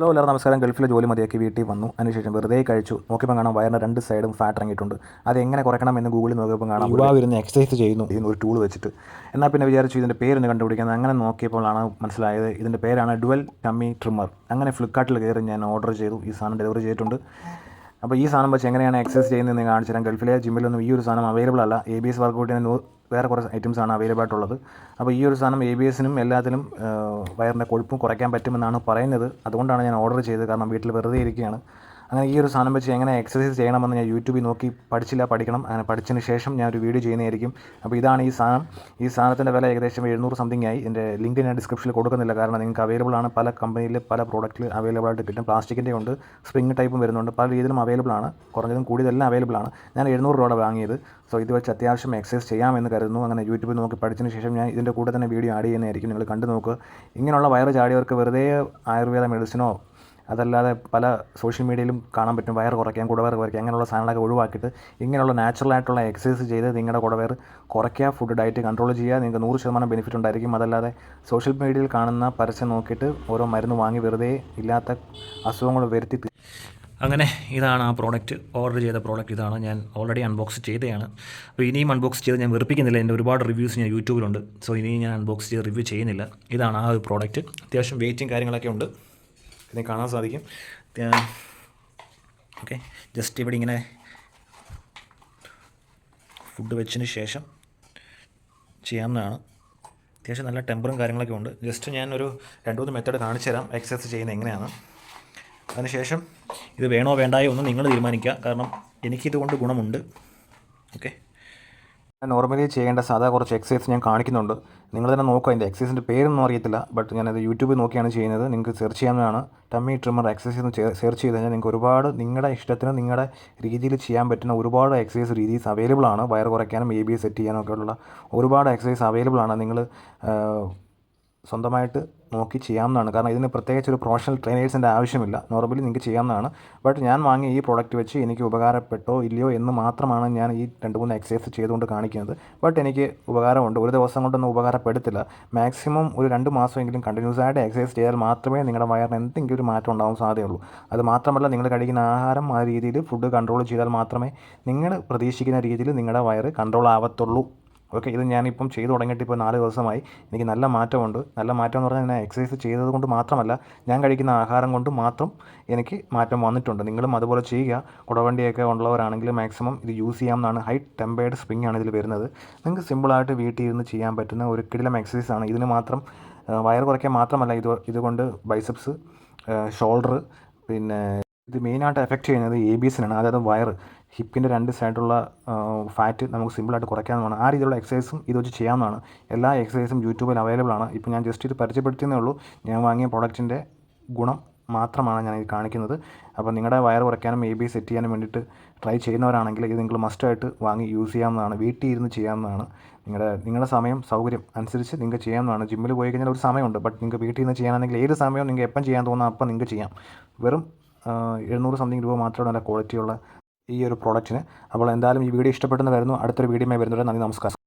Hello എല്ലാവരും നമസ്കാരം. ഗൾഫിലെ ജോലി മതിയാക്കി വീട്ടിൽ വന്നു. അതിനുശേഷം വെറുതെ കഴിച്ചു. നോക്കിയപ്പോൾ കാണാം വയറിന്റെ രണ്ട് സൈഡും ഫാറ്റ് ഇറങ്ങിയിട്ടുണ്ട്. അത് എങ്ങനെ കുറയ്ക്കണം എന്ന് ഗൂഗിളിൽ നോക്കിയപ്പോൾ കാണാം യുവാവ് ഇരുന്ന് എക്സസൈസ് ചെയ്യുന്നു. ഇതിന് ഒരു ടൂൾ വെച്ചിട്ട്. എന്നാൽ പിന്നെ വിചാരിച്ചു ഇതിന്റെ പേരൊന്ന് കണ്ടുപിടിക്കുന്നത് അങ്ങനെ നോക്കിയപ്പോഴാണ് മനസ്സിലായത് ഇതിന്റെ പേരാണ് ഡുവൽ ടമ്മി ട്രിമ്മർ അങ്ങനെ ഫ്ലിപ്കാർട്ടിൽ കയറി ഞാൻ ഓർഡർ ചെയ്തു. ഈ സാധനം ഡെലിവറി ചെയ്തിട്ടുണ്ട്. അപ്പോൾ ഈ സാധനം വെച്ച് എങ്ങനെയാണ് എക്സസൈസ് ചെയ്യുന്നതെന്ന് കാണിച്ചു തരാം. ഗൾഫിലെ ജിമ്മിലൊന്നും ഈ ഒരു സാധനം അവൈലബിൾ അല്ല. എ ബി എസ് വർക്കൗട്ടിന് വേറെ കുറേ ഐറ്റംസ് ആണ് അവൈലബിൾ ആയിട്ടുള്ളത്. അപ്പോൾ ഈ ഒരു സാധനം എ ബി എസിനും എല്ലാത്തിനും വയറിന്റെ കൊഴുപ്പും കുറയ്ക്കാൻ പറ്റുമെന്നാണ് പറയുന്നത്. അതുകൊണ്ടാണ് ഞാൻ ഓർഡർ ചെയ്തത്. കാരണം വീട്ടിൽ വെറുതെ ഇരിക്കുകയാണ്. അങ്ങനെ ഈ ഒരു സാധനം വെച്ച് എങ്ങനെ എക്സസൈസ് ചെയ്യണമെന്ന് ഞാൻ യൂട്യൂബിൽ നോക്കി പഠിച്ചില്ല പഠിക്കണം. അങ്ങനെ പഠിച്ചതിന് ശേഷം ഞാൻ ഒരു വീഡിയോ ചെയ്യുന്നതായിരിക്കും. അപ്പോൾ ഇതാണ് ഈ സാധനം. ഈ സാധനത്തിന്റെ വില ഏകദേശം എഴുന്നൂറ് സംതിങ് ആയി. എന്റെ ലിങ്ക് ഞാൻ ഡിസ്ക്രിപ്ഷനിൽ കൊടുക്കുന്നില്ല. കാരണം നിങ്ങൾക്ക് അവൈലബിൾ ആണ്. പല കമ്പനിയിൽ പല പ്രോഡക്റ്റിൽ അവൈലബിൾ ആയിട്ട് കിട്ടും. പ്ലാസ്റ്റിക്കിന്റെ ഉണ്ട് സ്പ്രിങ് ടൈപ്പും വരുന്നുണ്ട്. പല രീതിയിലും അവൈലബിൾ ആണ്. കുറഞ്ഞതും കൂടിയതെല്ലാം അവൈലബിൾ ആണ്. ഞാൻ എഴുന്നൂറ് രൂപയുടെ വാങ്ങിയത്. സോ ഇത് വെച്ച് അത്യാവശ്യം എക്സസൈസ് ചെയ്യാമെന്ന് കരുതുന്നു. അങ്ങനെ യൂട്യൂബിൽ നോക്കി പഠിച്ചതിന് ശേഷം ഞാൻ ഇതിന്റെ കൂടെ തന്നെ വീഡിയോ ആഡ് ചെയ്യുന്നതായിരിക്കും. നിങ്ങൾ കണ്ടു നോക്കുക ഇങ്ങനെയുള്ള വയറ് ചാടിയവർക്ക് വെറുതെ ആയുർവേദ മെഡിസിനോ അതല്ലാതെ പല സോഷ്യൽ മീഡിയയിലും കാണാൻ പറ്റും വയർ കുറയ്ക്കാൻ കുടവയർ കുറയ്ക്കാം അങ്ങനെയുള്ള സാധനങ്ങളൊക്കെ ഒഴിവാക്കിയിട്ട് ഇങ്ങനെയുള്ള നാച്ചുറൽ ആയിട്ടുള്ള എക്സസൈസ് ചെയ്ത് നിങ്ങളുടെ കുടവയർ കുറയ്ക്കുക ഫുഡ് ഡയറ്റ് കൺട്രോൾ ചെയ്യുക നിങ്ങൾക്ക് നൂറ് ശതമാനം ബെനിഫിറ്റ് ഉണ്ടായിരിക്കും. അതല്ലാതെ സോഷ്യൽ മീഡിയയിൽ കാണുന്ന പരസ്യം നോക്കിയിട്ട് ഓരോ മരുന്ന് വാങ്ങി വെറുതെ ഇല്ലാത്ത അസുഖങ്ങൾ വരുത്തി അങ്ങനെ ഇതാണ് ആ പ്രോഡക്റ്റ് ഓർഡർ ചെയ്ത പ്രോഡക്റ്റ് ഇതാണ്. ഞാൻ ഓൾറെഡി അൺബോക്സ് ചെയ്തതാണ് അപ്പോൾ ഇനിയും അൺബോക്സ് ചെയ്ത് ഞാൻ വെറുപ്പിക്കുന്നില്ല. എന്റെ ഒരുപാട് റിവ്യൂസ് ഞാൻ യൂട്യൂബിലുണ്ട്. സോ ഇനിയും ഞാൻ അൺബോക്സ് ചെയ്ത് റിവ്യൂ ചെയ്യുന്നില്ല. ഇതാണ് ആ ഒരു പ്രോഡക്റ്റ് അത്യാവശ്യം വെയിറ്റും കാര്യങ്ങളൊക്കെ ഉണ്ട്. ഇതിനെ കാണാൻ സാധിക്കും. ഓക്കെ. ജസ്റ്റ് ഇവിടെ ഇങ്ങനെ ഫുഡ് വെച്ചതിന് ശേഷം ചെയ്യാവുന്നതാണ്. അത്യാവശ്യം നല്ല ടെമ്പറും കാര്യങ്ങളൊക്കെ ഉണ്ട്. ജസ്റ്റ് ഞാനൊരു രണ്ട് മൂന്ന് മെത്തേഡ് കാണിച്ചു തരാം എക്സസൈസ് ചെയ്യുന്നത് എങ്ങനെയാണ്. അതിനുശേഷം ഇത് വേണോ വേണ്ടായോ ഒന്നും നിങ്ങൾ തീരുമാനിക്കുക. കാരണം എനിക്കിതുകൊണ്ട് ഗുണമുണ്ട്. ഓക്കെ. നോർമലി ചെയ്യേണ്ട സാധാ കുറച്ച് എക്സസൈസ് ഞാൻ കാണിക്കുന്നുണ്ട്. നിങ്ങൾ തന്നെ നോക്കുക അതിന്റെ എക്സസൈസിന്റെ പേരൊന്നും അറിയത്തില്ല. ബട്ട് ഞാനത് യൂട്യൂബിൽ നോക്കിയാണ് ചെയ്യുന്നത്. നിങ്ങൾക്ക് സെർച്ച് ചെയ്യാവുന്നതാണ്. ടമ്മി ട്രിമ്മർ എക്സസൈസ് എന്ന് സെർച്ച് ചെയ്ത് കഴിഞ്ഞാൽ നിങ്ങൾക്ക് ഒരുപാട് നിങ്ങളുടെ ഇഷ്ടത്തിന് നിങ്ങളുടെ രീതിയിൽ ചെയ്യാൻ പറ്റുന്ന ഒരുപാട് എക്സസൈസ് രീതീസ് അവൈലബിൾ ആണ്. വയർ കുറയ്ക്കാനും എ ബി സെറ്റ് ചെയ്യാനും ഒക്കെ ഉള്ള ഒരുപാട് എക്സസൈസ് അവൈലബിൾ ആണ്. നിങ്ങൾ സ്വന്തമായിട്ട് നോക്കി ചെയ്യാവുന്നതാണ്. കാരണം ഇതിന് പ്രത്യേകിച്ച് ഒരു പ്രൊഫഷണൽ ട്രെയിനേഴ്സിന്റെ ആവശ്യമില്ല. നോർമലി നിങ്ങൾക്ക് ചെയ്യാവുന്നതാണ്. ബട്ട് ഞാൻ വാങ്ങിയ ഈ പ്രോഡക്റ്റ് വെച്ച് എനിക്ക് ഉപകാരപ്പെട്ടോ ഇല്ലയോ എന്ന് മാത്രമാണ് ഞാൻ ഈ രണ്ട് മൂന്ന് എക്സസൈസ് ചെയ്തുകൊണ്ട് കാണിക്കുന്നത്. ബട്ട് എനിക്ക് ഉപകാരമുണ്ട്. ഒരു ദിവസം കൊണ്ടൊന്നും ഉപകാരപ്പെടുത്തില്ല. മാക്സിമം ഒരു രണ്ട് മാസമെങ്കിലും കണ്ടിന്യൂസ് ആയിട്ട് എക്സസൈസ് ചെയ്താൽ മാത്രമേ നിങ്ങളുടെ വയറിന് എന്തെങ്കിലും ഒരു മാറ്റം ഉണ്ടാകാൻ സാധ്യതയുള്ളൂ. അത് മാത്രമല്ല നിങ്ങൾ കഴിക്കുന്ന ആഹാരം ആ രീതിയിൽ ഫുഡ് കൺട്രോൾ ചെയ്താൽ മാത്രമേ നിങ്ങൾ പ്രതീക്ഷിക്കുന്ന രീതിയിൽ നിങ്ങളുടെ വയറ് കൺട്രോൾ ആവത്തുള്ളൂ. ഓക്കെ ഇത് ഞാനിപ്പം ചെയ്തു തുടങ്ങിയിട്ട് ഇപ്പോൾ നാല് ദിവസമായി. എനിക്ക് നല്ല മാറ്റമുണ്ട്. നല്ല മാറ്റം എന്ന് പറഞ്ഞാൽ ഞാൻ എക്സസൈസ് ചെയ്തത് കൊണ്ട് മാത്രമല്ല ഞാൻ കഴിക്കുന്ന ആഹാരം കൊണ്ട് മാത്രം എനിക്ക് മാറ്റം വന്നിട്ടുണ്ട്. നിങ്ങളും അതുപോലെ ചെയ്യുക. കുടവണ്ടിയൊക്കെ ഉള്ളവരാണെങ്കിൽ മാക്സിമം ഇത് യൂസ് ചെയ്യാമെന്നാണ് ഹൈ ടെമ്പേർഡ് സ്പ്രിംഗ് ആണ് ഇതിൽ വരുന്നത്. നിങ്ങൾക്ക് സിമ്പിളായിട്ട് വീട്ടിൽ ഇരുന്ന് ചെയ്യാൻ പറ്റുന്ന ഒരു കിടിലം എക്സസൈസ് ആണ്. ഇതിന് മാത്രം വയർ കുറയ്ക്കാൻ മാത്രമല്ല ഇത് ഇതുകൊണ്ട് ബൈസെപ്സ് ഷോൾഡർ പിന്നെ ഇത് മെയിനായിട്ട് എഫക്റ്റ് ചെയ്യുന്നത് എ ബി സിനാണ് അതായത് വയർ ഹിപ്പിന്റെ രണ്ട് സൈഡുള്ള ഫാറ്റ് നമുക്ക് സിമ്പിളായിട്ട് കുറയ്ക്കാവുന്നതാണ്. ആ രീതിയിലുള്ള എക്സസൈസും ഇത് വെച്ച് ചെയ്യാവുന്നതാണ്. എല്ലാ എക്സസൈസും യൂട്യൂബിൽ അവൈലബിൾ ആണ്. ഇപ്പോൾ ഞാൻ ജസ്റ്റ് ഇത് പരിചയപ്പെടുത്തുന്നേ ഉള്ളൂ. ഞാൻ വാങ്ങിയ പ്രോഡക്റ്റിന്റെ ഗുണം മാത്രമാണ് ഞാൻ ഇത് കാണിക്കുന്നത്. അപ്പോൾ നിങ്ങളുടെ വയർ കുറയ്ക്കാനും എ ബി സെറ്റ് ചെയ്യാനും വേണ്ടിയിട്ട് ട്രൈ ചെയ്യുന്നവരാണെങ്കിൽ ഇത് നിങ്ങൾ മസ്റ്റായിട്ട് വാങ്ങി യൂസ് ചെയ്യാവുന്നതാണ്. വീട്ടിൽ ഇരുന്ന് ചെയ്യാവുന്നതാണ്. നിങ്ങളുടെ നിങ്ങളുടെ സമയം സൗകര്യം അനുസരിച്ച് നിങ്ങൾക്ക് ചെയ്യാവുന്നതാണ്. ജിമ്മിൽ പോയി കഴിഞ്ഞാൽ ഒരു സമയമുണ്ട്. ബട്ട് നിങ്ങൾക്ക് വീട്ടിൽ നിന്ന് ചെയ്യാനാണെങ്കിൽ ഏത് സമയവും നിങ്ങൾക്ക് എപ്പം ചെയ്യാൻ തോന്നുന്ന അപ്പം നിങ്ങൾക്ക് ചെയ്യാം. വെറും എഴുന്നൂറ് സംതിങ് രൂപ മാത്രമേ നല്ല ക്വാളിറ്റിയുള്ള ഈ ഒരു പ്രോഡക്റ്റിന് അപ്പോൾ എന്തായാലും ഈ വീഡിയോ ഇഷ്ടപ്പെട്ടെന്ന് വരുന്നു അടുത്തൊരു വീഡിയോയുമായി വരുന്നുണ്ട് നന്ദി നമസ്കാരം.